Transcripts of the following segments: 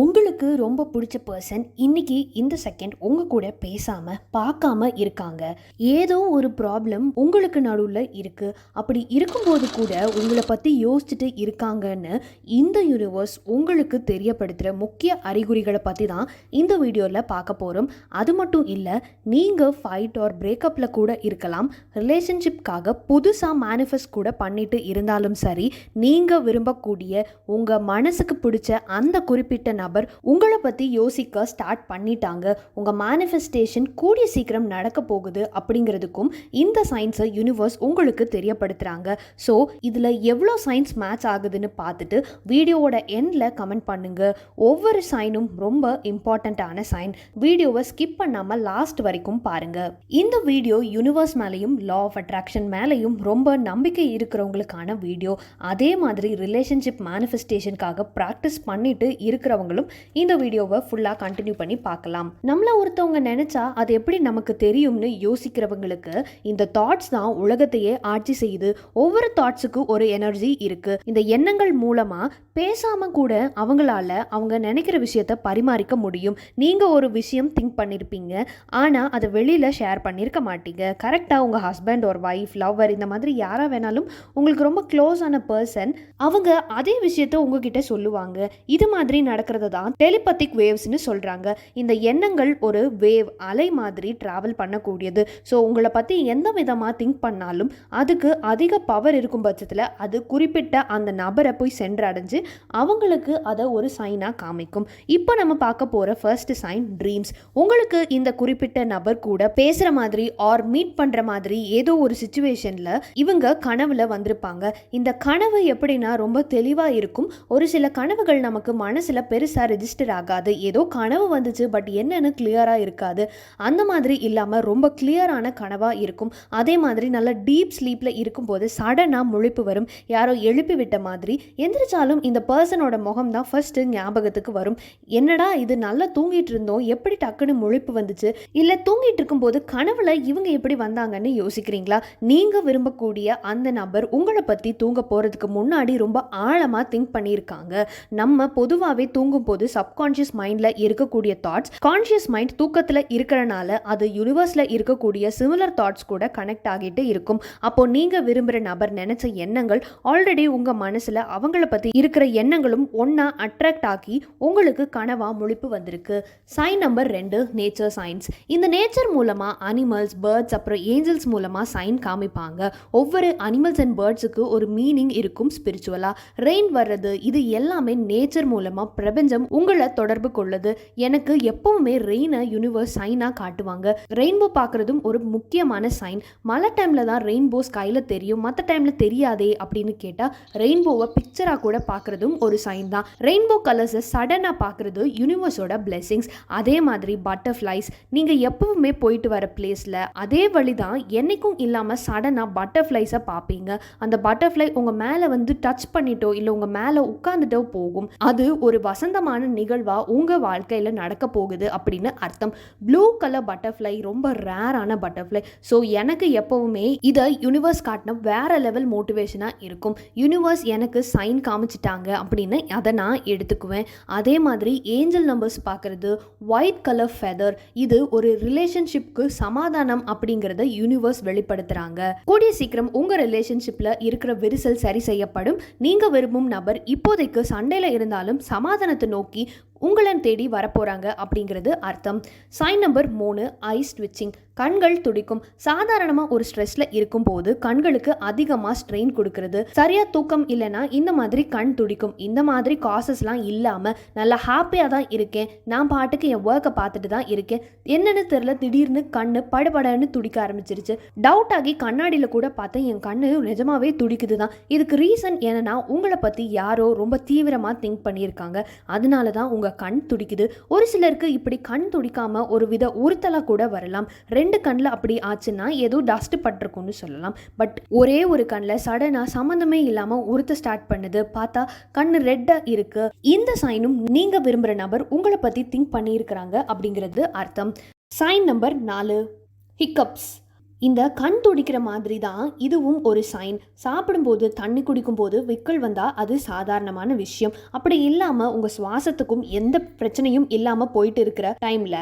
உங்களுக்கு ரொம்ப பிடிச்ச பர்சன் இன்னைக்கு இந்த செகண்ட் உங்க கூட பேசாம பார்க்காம இருக்காங்க. ஏதோ ஒரு ப்ராப்ளம் உங்களுக்கு நடுவில் இருக்கு. அப்படி இருக்கும்போது கூட உங்களை பத்தி யோசிச்சுட்டு இருக்காங்கன்னு இந்த யூனிவர்ஸ் உங்களுக்கு தெரியப்படுத்துகிற முக்கிய அறிகுறிகளை பற்றி தான் இந்த வீடியோவில் பார்க்க போகிறோம் அது மட்டும் இல்லை நீங்கள் ஃபைட் ஆர் பிரேக்கப்பில் கூட இருக்கலாம். ரிலேஷன்ஷிப்காக புதுசாக மேனிஃபெஸ்ட் கூட பண்ணிட்டு இருந்தாலும் சரி நீங்கள் விரும்பக்கூடிய உங்கள் மனசுக்கு பிடிச்ச அந்த குறிப்பிட்ட நபர் உங்களை பற்றி யோசிக்க ஸ்டார்ட் பண்ணிட்டாங்க. உங்கள் மேனிஃபெஸ்டேஷன் கூடிய சீக்கிரம் நடக்க போகுது அப்படிங்கிறதுக்கும் இந்த சயின்ஸை யூனிவர்ஸ் உங்களுக்கு தெரியப்படுத்துகிறாங்க ஸோ இதில் எவ்வளோ சயின்ஸ் மேட்ச் ஆகுதுன்னு பார்த்துட்டு வீடியோவோட எண்டில் கமெண்ட் பண்ணுங்க. ஒவ்வொரு சைனும் ரொம்ப இம்பார்ட்டண்ட்டான சைன் வீடியோவை ஸ்கிப் பண்ணாமல் லாஸ்ட் வரைக்கும் பாருங்க. இந்த வீடியோ யூனிவர்ஸ் மேலேயும் லா ஆஃப் அட்ராக்ஷன் மேலேயும் ரொம்ப நம்பிக்கை இருக்கிறவங்களுக்கான வீடியோ. அதே மாதிரி ரிலேஷன்ஷிப் மேனிஃபெஸ்டேஷனுக்காக ப்ராக்டிஸ் பண்ணிட்டு இருக்கிறவங்களும் இந்த வீடியோவை ஃபுல்லாக கண்டினியூ பண்ணி பார்க்கலாம். நம்மள ஒருத்தவங்க நினைச்சா அது எப்படி நமக்கு தெரியும்னு யோசிக்கிறவங்களுக்கு இந்த தாட்ஸ் தான் உலகத்தையே ஆட்சி செய்யுது. ஒவ்வொரு தாட்ஸுக்கு ஒரு எனர்ஜி இருக்கு. இந்த எண்ணங்கள் மூலமா பேசாம கூட அவங்களால அவங்க நினைக்கிற விஷயத்த பரிமாறிக்க முடியும். நீங்க ஒரு விஷயம் திங்க் பண்ணிருப்பீங்க. ஆனா அதை வெளியில ஷேர் பண்ணிருக்க மாட்டீங்க. கரெக்டா உங்க ஹஸ்பண்ட் ஒரு ஒய்ஃப் லவ்வர் இந்த மாதிரி யாரா வேணாலும் உங்களுக்கு ரொம்ப க்ளோஸ் ஆன பர்சன் அவங்க அதே விஷயத்த உங்ககிட்ட சொல்லுவாங்க. இது மாதிரி நடக்கிற பண்ணுறது தான் டெலிபத்திக் வேவ்ஸ்னு சொல்றாங்க. இந்த எண்ணங்கள் ஒரு வேவ் அலை மாதிரி ட்ராவல் பண்ணக்கூடியது. ஸோ உங்களை பற்றி எந்த விதமாக திங்க் பண்ணாலும் அதுக்கு அதிக பவர் இருக்கும் பட்சத்தில் அது குறிப்பிட்ட அந்த நபரை போய் சென்றடைஞ்சு அவங்களுக்கு அதை ஒரு சைனாக காமிக்கும். இப்போ நம்ம பார்க்க போகிற ஃபர்ஸ்ட் சைன் ட்ரீம்ஸ் உங்களுக்கு இந்த குறிப்பிட்ட நபர் கூட பேசுகிற மாதிரி ஆர் மீட் பண்ணுற மாதிரி ஏதோ ஒரு சுச்சுவேஷனில் இவங்க கனவுல வந்திருப்பாங்க. இந்த கனவு எப்படின்னா ரொம்ப தெளிவாக இருக்கும். ஒரு சில கனவுகள் நமக்கு மனசில் பெருசாக ரெஜிஸ்டர் ஆகாது. ஏதோ கனவு வந்துச்சு பட் என்னென்னு கிளியராக இருக்காது. அந்த மாதிரி இல்லாமல் ரொம்ப கிளியரான கனவாக இருக்கும். அதே மாதிரி நல்ல டீப் ஸ்லீப்பில் இருக்கும்போது சடனாக முழிப்பு வரும். யாரோ எழுப்பி விட்ட மாதிரி எந்திரிச்சாலும் இந்த பர்சனோட முகம் தான் ஃபர்ஸ்ட் ஞாபகத்துக்கு வரும். என்னடா இது நல்லா தூங்கிட்டு இருந்தோம். எப்படி டக்குன்னு முழிப்பு வந்துச்சு? இல்லை தூங்கிட்டு இருக்கும்போது கனவுல இவங்க எப்படி வந்தாங்கன்னு யோசிக்கிறீங்களா? நீங்கள் விரும்பக்கூடிய அந்த நபர் உங்களை பற்றி தூங்க போகிறதுக்கு முன்னாடி ரொம்ப ஆழமாக திங்க் பண்ணியிருக்காங்க. நம்ம பொதுவாகவே தூங்கும் போது சப்கான்ஷியஸ் மைண்டில் இருக்கக்கூடிய தாட்ஸ் கான்ஷியஸ் மைண்ட் தூக்கத்தில் இருக்கிறனால அது யூனிவர்ஸில் இருக்கக்கூடிய சிமிலர் தாட்ஸ் கூட கனெக்ட் ஆகிட்டு இருக்கும். அப்போ நீங்கள் விரும்புகிற நபர் நினைச்ச எண்ணங்கள் ஆல்ரெடி உங்கள் மனசில் அவங்கள பற்றி இருக்கிற எண்ணங்களும் ஒன்றா அட்ராக்ட் ஆகி உங்களுக்கு கனவா முழிப்பு வந்திருக்கு. சைன் நம்பர் ரெண்டு நேச்சர் சயின்ஸ் இந்த நேச்சர் மூலமாக அனிமல்ஸ் பேர்ட்ஸ் அப்புறம் ஏஞ்சல்ஸ் மூலமாக சைன் காமிப்பாங்க. ஒவ்வொரு அனிமல்ஸ் அண்ட் பேர்ட்ஸுக்கு ஒரு மீனிங் இருக்கும் ஸ்பிரிச்சுவலாக ரெயின் வர்றது இது எல்லாமே நேச்சர் மூலமாக பிரபஞ்சம் உங்களை தொடர்பு கொள்ளுது. எனக்கு எப்பவுமே ரெயினை யூனிவர்ஸ் சைனாக காட்டுவாங்க. ரெயின்போ பார்க்குறதும் ஒரு முக்கியமான சைன் மழை டைமில் தான் ரெயின்போ ஸ்கையில் தெரியும். மற்ற டைமில் தெரியாதே அப்படின்னு கேட்டால் ரெயின்போவை பிக்சராக கூட பார்க்குறதும் ஒரு சைன் தான். ரெயின்போ கலர்ஸை சடனாக பார்க்குறது யூனிவர்ஸோட பிளெஸிங்ஸ் அதே மாதிரி பட்டர்ஃப்ளைஸ் நீங்கள் எப்பவுமே போயிட்டு வர பிளேஸில் அதே வழி தான் என்னைக்கும் இல்லாமல் சடனாக பட்டர்ஃப்ளைஸை பார்ப்பீங்க. அந்த பட்டர்ஃப்ளை உங்கள் மேலே வந்து டச் பண்ணிட்டோ இல்லை உங்கள் மேலே உட்காந்துட்டோ போகும். அது ஒரு வசந்த வசந்தமான நிகழ்வாக உங்கள் வாழ்க்கையில் நடக்க போகுது அப்படின்னு அர்த்தம். ப்ளூ கலர் பட்டர்ஃப்ளை ரொம்ப ரேரான பட்டர்ஃப்ளை ஸோ எனக்கு எப்பவுமே இதை யூனிவர்ஸ் காட்டின வேற லெவல் மோட்டிவேஷனாக இருக்கும். யூனிவர்ஸ் எனக்கு சைன் காமிச்சிட்டாங்க அப்படின்னு அதை நான் எடுத்துக்குவேன். அதே மாதிரி ஏஞ்சல் நம்பர்ஸ் பார்க்குறது ஒயிட் கலர் ஃபெதர் இது ஒரு ரிலேஷன்ஷிப்க்கு சமாதானம் அப்படிங்கிறத யூனிவர்ஸ் வெளிப்படுத்துகிறாங்க கூடிய சீக்கிரம் உங்கள் ரிலேஷன்ஷிப்பில் இருக்கிற விரிசல் சரி செய்யப்படும். நீங்கள் விரும்பும் நபர் இப்போதைக்கு சண்டையில் இருந்தாலும் சமாதானத்தை बर्तनों की உங்களை தேடி வரப்போகிறாங்க அப்படிங்கிறது அர்த்தம். சைன் நம்பர் மூணு ஐஸ் ஸ்விட்சிங் கண்கள் துடிக்கும். சாதாரணமாக ஒரு ஸ்ட்ரெஸ்ல இருக்கும்போது கண்களுக்கு அதிகமாக ஸ்ட்ரெயின் கொடுக்கறது. சரியா தூக்கம் இல்லைன்னா இந்த மாதிரி கண் துடிக்கும். இந்த மாதிரி காசஸ்லாம் இல்லாமல் நல்லா ஹாப்பியாக தான் இருக்கேன். நான் பாட்டுக்கு என் ஒர்க்கை பார்த்துட்டு தான் இருக்கேன். என்னென்னு தெரில திடீர்னு கண்ணு படபடன்னு துடிக்க ஆரம்பிச்சிருச்சு. டவுட் ஆகி கண்ணாடியில் கூட பார்த்தேன் என் கண்ணு நிஜமாவே துடிக்குது தான். இதுக்கு ரீசன் என்னன்னா உங்களை பற்றி யாரோ ரொம்ப தீவிரமாக திங்க் பண்ணியிருக்காங்க. அதனால தான் உங்கள் கண் துடிக்குது. ஒரு சிலருக்கு இப்படி கண் துடிக்காம ஒரு வித உறுத்தலாக கூட வரலாம். ரெண்டு கண்ணில் அப்படி ஆச்சுன்னா ஏதோ டஸ்ட் பட்டிருக்கும்னு சொல்லலாம். பட் ஒரே ஒரு கண்ணில் சடனாக சம்மந்தமே இல்லாமல் உறுத்த ஸ்டார்ட் பண்ணுது. பார்த்தா கண் ரெட்டாக இருக்கு. இந்த சைனும் நீங்கள் விரும்புகிற நபர் உங்களை பற்றி திங்க் பண்ணியிருக்கிறாங்க அப்படிங்கிறது அர்த்தம். சைன் நம்பர் நாலு. ஹிக்கப்ஸ் இந்த கண் துடிக்கிற மாதிரி தான் இதுவும் ஒரு சைன் சாப்பிடும்போது தண்ணி குடிக்கும்போது விக்கல் வந்தால் அது சாதாரணமான விஷயம். அப்படி இல்லாமல் உங்கள் சுவாசத்துக்கும் எந்த பிரச்சனையும் இல்லாமல் போயிட்டு இருக்கிற டைமில்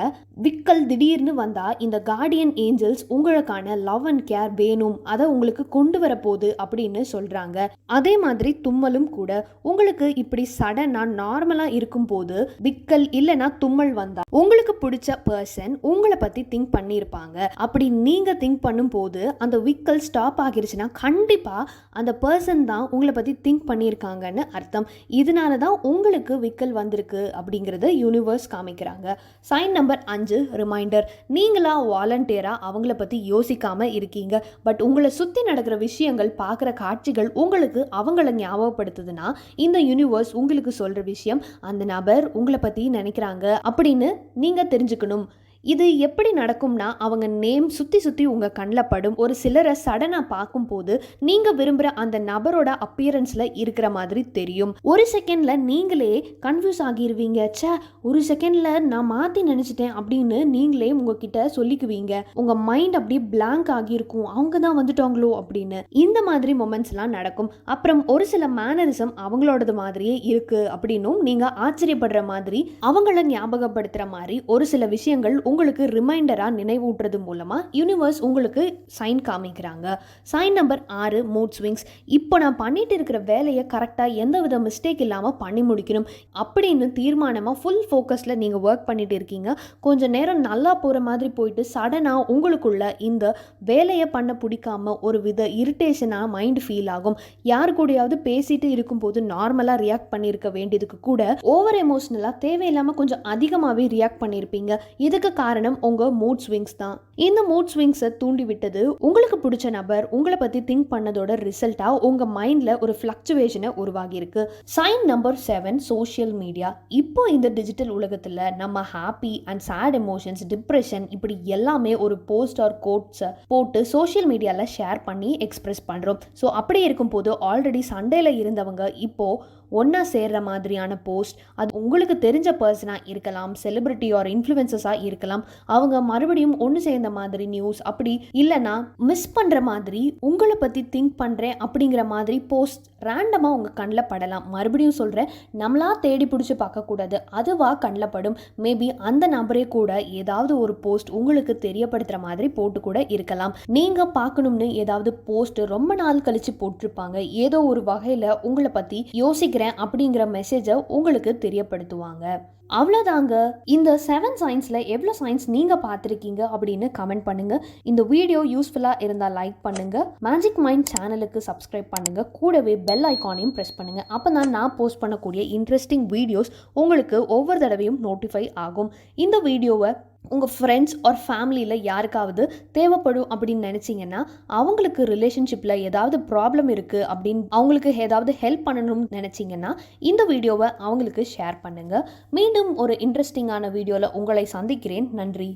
விக்கல் திடீர்னு வந்தால் இந்த கார்டியன் ஏஞ்சல்ஸ் உங்களுக்கான லவ் அண்ட் கேர் வேணும். அதை உங்களுக்கு கொண்டு வரப்போகுது அப்படின்னு சொல்கிறாங்க அதே மாதிரி தும்மலும் கூட. உங்களுக்கு இப்படி சடனாக நார்மலாக இருக்கும்போது விக்கல் இல்லைன்னா தும்மல் வந்தால் உங்களுக்கு பிடிச்ச பர்சன் உங்களை பற்றி திங்க் பண்ணியிருப்பாங்க. அப்படி நீங்கள் திங்க் பண்ணும்போது அந்த விக்கல் ஸ்டாப் ஆகிருச்சுன்னா கண்டிப்பாக அந்த பர்சன் தான் உங்களை பற்றி திங்க் பண்ணியிருக்காங்கன்னு அர்த்தம். இதனால தான் உங்களுக்கு விக்கல் வந்திருக்கு அப்படிங்கிறத யூனிவர்ஸ் காமிக்கிறாங்க. சைன் நம்பர் அஞ்சு ரிமைண்டர் நீங்களாக வாலண்டியராக அவங்கள பற்றி யோசிக்காமல் இருக்கீங்க. பட் உங்களை சுற்றி நடக்கிற விஷயங்கள் பார்க்குற காட்சிகள் உங்களுக்கு அவங்கள ஞாபகப்படுத்துதுன்னா இந்த யூனிவர்ஸ் உங்களுக்கு சொல்கிற விஷயம் அந்த நபர் உங்களை பற்றி நினைக்கிறாங்க அப்படின்னு நீங்கள் தெரிஞ்சுக்கணும். இது எப்படி நடக்கும்னா அவங்க நேம் சுற்றி சுற்றி உங்கள் கண்ணில் படும். ஒரு சிலரை சடனாக பார்க்கும்போது நீங்கள் விரும்புகிற அந்த நபரோட அப்பியரன்ஸில் இருக்கிற மாதிரி தெரியும். ஒரு செகண்டில் நீங்களே கன்ஃபியூஸ் ஆகிருவீங்க. ச்சே ஒரு செகண்டில் நான் மாற்றி நினச்சிட்டேன் அப்படின்னு நீங்களே உங்ககிட்ட சொல்லிக்குவீங்க. உங்கள் மைண்ட் அப்படியே பிளாங்க் ஆகியிருக்கும். அவங்க தான் வந்துட்டாங்களோ அப்படின்னு. இந்த மாதிரி மொமெண்ட்ஸ்லாம் நடக்கும். அப்புறம் ஒரு சில மேனரிசம் அவங்களோடது மாதிரியே இருக்குது அப்படின்னும் நீங்கள் ஆச்சரியப்படுற மாதிரி அவங்கள ஞாபகப்படுத்துகிற மாதிரி ஒரு சில விஷயங்கள் உங்களுக்கு ரிமைண்டராக நினைவூட்டுறது மூலமாக யூனிவர்ஸ் உங்களுக்கு சைன் காமிக்கிறாங்க. சைன் நம்பர் ஆறு மூட் ஸ்விங்ஸ் இப்போ நான் பண்ணிட்டு இருக்கிற வேலையை கரெக்டாக எந்த வித மிஸ்டேக் இல்லாமல் பண்ணி முடிக்கணும். அப்படின்னு தீர்மானமாக ஃபுல் ஃபோக்கஸில் நீங்கள் ஒர்க் பண்ணிட்டு இருக்கீங்க. கொஞ்சம் நேரம் நல்லா போகிற மாதிரி போயிட்டு சடனாக உங்களுக்குள்ள இந்த வேலையை பண்ண பிடிக்காம ஒரு வித இரிட்டேஷனாக மைண்ட் ஃபீல் ஆகும். யார் கூடயாவது பேசிட்டு இருக்கும்போது நார்மலாக ரியாக்ட் பண்ணியிருக்க வேண்டியதுக்கு கூட ஓவர் எமோஷ்னலாக தேவையில்லாமல் கொஞ்சம் அதிகமாகவே ரியாக்ட் பண்ணியிருப்பீங்க இதுக்கு காரணம் உங்கள் மூட் ஸ்விங்ஸ் தான். இந்த மூட் ஸ்விங்ஸை தூண்டிவிட்டது. உங்களுக்கு பிடிச்ச நபர் உங்களை பற்றி திங்க் பண்ணதோட ரிசல்ட்டாக உங்கள் மைண்டில் ஒரு ஃப்ளக்சுவேஷனை உருவாகியிருக்கு. Sign number seven social media இப்போ இந்த டிஜிட்டல் உலகத்தில் நம்ம happy and sad emotions depression இப்படி எல்லாமே ஒரு போஸ்ட் ஆர் கோட்ஸை போட்டு சோஷியல் மீடியாவில் ஷேர் பண்ணி எக்ஸ்பிரஸ் பண்ணுறோம் ஸோ அப்படி இருக்கும்போது ஆல்ரெடி சண்டேல இருந்தவங்க இப்போது ஒன்றா சேர்ற மாதிரியான போஸ்ட் அது உங்களுக்கு தெரிஞ்ச பர்சனாக இருக்கலாம் செலிபிரிட்டி ஆர் இன்ஃப்ளூயன்சஸாக இருக்கலாம். அவங்க மறுபடியும் ஒன்று சேர்ந்த மாதிரி நியூஸ் அப்படி இல்லைன்னா மிஸ் பண்ணுற மாதிரி உங்களை பற்றி திங்க் பண்ணுறேன் அப்படிங்கிற மாதிரி போஸ்ட் ரேண்டமாக உங்கள் கண்ணில் படலாம். மறுபடியும் சொல்கிறேன் நம்மளா தேடி பிடிச்சி பார்க்கக்கூடாது அதுவா கண்ணில் படும். மேபி அந்த நபரே கூட ஏதாவது ஒரு போஸ்ட் உங்களுக்கு தெரியப்படுத்துகிற மாதிரி போட்டு கூட இருக்கலாம். நீங்கள் பார்க்கணும்னு ஏதாவது போஸ்ட் ரொம்ப நாள் கழித்து போட்டிருப்பாங்க. ஏதோ ஒரு வகையில் உங்களை பற்றி யோசிக்கிறேன் அப்படிங்கிற மெசேஜை உங்களுக்கு தெரியப்படுத்துவாங்க. அவ்வளோதாங்க இந்த செவன் சயின்ஸில் எவ்வளோ சயின்ஸ் நீங்கள் பார்த்துருக்கீங்க அப்படின்னு கமெண்ட் பண்ணுங்கள் இந்த வீடியோ யூஸ்ஃபுல்லாக இருந்தால் லைக் பண்ணுங்கள் மேஜிக் மைண்ட் சேனலுக்கு சப்ஸ்கிரைப் பண்ணுங்கள் கூடவே பெல் ஐக்கானையும் ப்ரெஸ் பண்ணுங்கள் அப்போ தான் நான் போஸ்ட் பண்ணக்கூடிய இன்ட்ரெஸ்டிங் வீடியோஸ் உங்களுக்கு ஒவ்வொரு தடவையும் நோட்டிஃபை ஆகும். இந்த வீடியோவை உங்கள் ஃப்ரெண்ட்ஸ் ஆர் ஃபேமிலியில் யாருக்காவது தேவைப்படும் அப்படின்னு நினச்சிங்கன்னா அவங்களுக்கு ரிலேஷன்ஷிப்பில் ஏதாவது ப்ராப்ளம் இருக்குது அப்படின்னு அவங்களுக்கு ஏதாவது ஹெல்ப் பண்ணணும்னு நினச்சிங்கன்னா இந்த வீடியோவை அவங்களுக்கு ஷேர் பண்ணுங்கள் மீண்டும் ஒரு இன்ட்ரெஸ்டிங்கான வீடியோவில் உங்களை சந்திக்கிறேன். நன்றி.